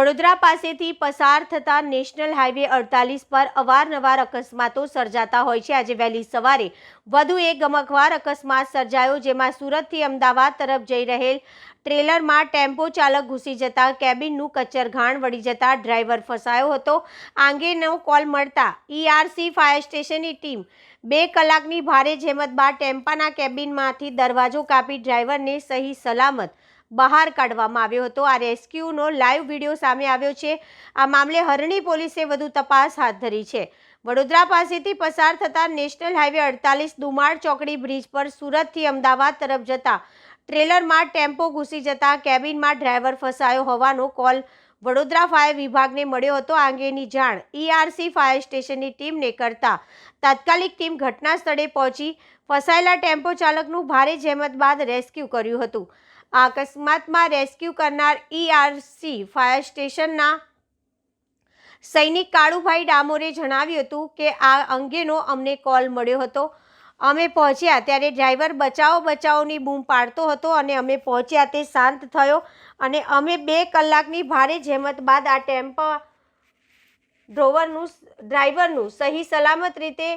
વડોદરા પાસેથી પસાર થતા નેશનલ હાઈવે અડતાલીસ પર અવારનવાર અકસ્માતો સર્જાતા હોય છે. આજે વહેલી સવારે વધુ એક ગમકવાર અકસ્માત સર્જાયો, જેમાં સુરતથી અમદાવાદ તરફ જઈ રહેલ ટ્રેલરમાં ટેમ્પો ચાલક ઘૂસી જતા કેબિનનું કચ્ચરઘાણ વળી જતા ડ્રાઈવર ફસાયો હતો. આ અંગેનો કોલ મળતા ઈઆરસી ફાયર સ્ટેશનની ટીમ બે કલાકની ભારે જેમત બાદ ટેમ્પાના કેબિનમાંથી દરવાજો કાપી ડ્રાઈવરને સહી સલામત બહાર કાઢવામાં આવ્યો હતો. આ રેસ્ક્યુનો લાઈવ વીડિયો સામે આવ્યો છે. આ મામલે હરણી પોલીસે વધુ તપાસ હાથ ધરી છે. વડોદરા પાસેથી પસાર થતા નેશનલ હાઈવે અડતાલીસ દુમાળ ચોકડી બ્રિજ પર સુરતથી અમદાવાદ તરફ જતા ટ્રેલરમાં ટેમ્પો ઘૂસી જતા કેબિનમાં ડ્રાઈવર ફસાયો હોવાનો કોલ વડોદરા ફાયર વિભાગને મળ્યો હતો. આ અંગેની જાણ ઈઆરસી ફાયર સ્ટેશનની ટીમને કરતા તાત્કાલિક ટીમ ઘટના સ્થળે પહોંચી ફસાયેલા ટેમ્પો ચાલકનું ભારે જહેમત બાદ રેસ્ક્યુ કર્યું હતું. આ અકસ્માતમાં રેસ્ક્યુ કરનાર ઈઆરસી ફાયર સ્ટેશનના સૈનિક કાળુભાઈ ડામોરે જણાવ્યું હતું કે આ અંગેનો અમને કોલ મળ્યો હતો. અમે પહોંચ્યા ત્યારે ડ્રાઈવર બચાવો બચાવોની બૂમ પાડતો હતો અને અમે પહોંચ્યા તે શાંત થયો અને અમે બે કલાકની ભારે જહેમત બાદ આ ટેમ્પા ડ્રોવરનું ડ્રાઈવરનું સહી સલામત રીતે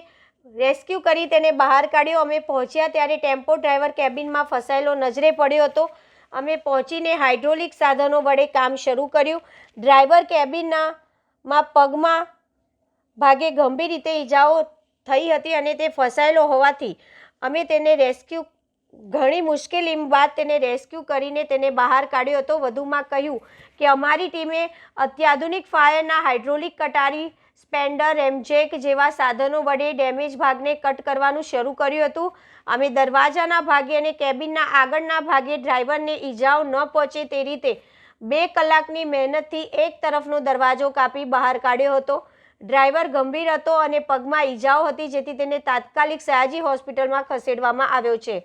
રેસ્ક્યુ કરી તેને બહાર કાઢ્યો. અમે પહોંચ્યા ત્યારે ટેમ્પો ડ્રાઈવર કેબિનમાં ફસાયેલો નજરે પડ્યો હતો. અમે પહોંચીને હાઇડ્રોલિક સાધનો વડે કામ શરૂ કર્યું. ડ્રાઈવર કેબિનના માં પગમાં ભાગે ગંભીર રીતે ઈજાઓ થઈ હતી અને તે ફસાયેલો હોવાથી અમે તેને રેસ્ક્યુ ઘણી મુશ્કેલી બાદ તેને રેસ્ક્યુ કરીને તેને બહાર કાઢ્યો હતો. વધુમાં કહ્યું કે અમારી ટીમે અત્યાધુનિક ફાયરના હાઇડ્રોલિક કટારી સ્પેન્ડર એમજેક જેવા સાધનો વડે ડેમેજ ભાગને કટ કરવાનું શરૂ કર્યું હતું. અમે દરવાજાના ભાગે અને કેબિનના આગળના ભાગે ડ્રાઈવરને ઈજાઓ ન પહોંચે તે રીતે બે કલાકની મહેનતથી એક તરફનો દરવાજો કાપી બહાર કાઢ્યો હતો. ડ્રાઈવર ગંભીર હતો અને પગમાં ઈજાઓ હતી જેથી તેને તાત્કાલિક સયાજી હોસ્પિટલમાં ખસેડવામાં આવ્યો છે.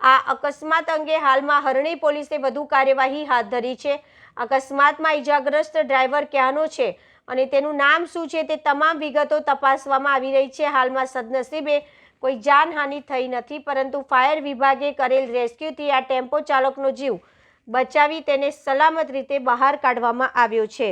આ અકસ્માત અંગે હાલમાં હરણી પોલીસે વધુ કાર્યવાહી હાથ ધરી છે. અકસ્માતમાં ઈજાગ્રસ્ત ડ્રાઈવર ક્યાંનો છે અને તેનું નામ શું છે તે તમામ વિગતો તપાસવામાં આવી રહી છે. હાલમાં સદનસીબે કોઈ જાનહાનિ થઈ નથી, પરંતુ ફાયર વિભાગે કરેલ રેસ્ક્યુથી આ ટેમ્પો ચાલકનો જીવ બચાવી તેને સલામત રીતે બહાર કાઢવામાં આવ્યો છે.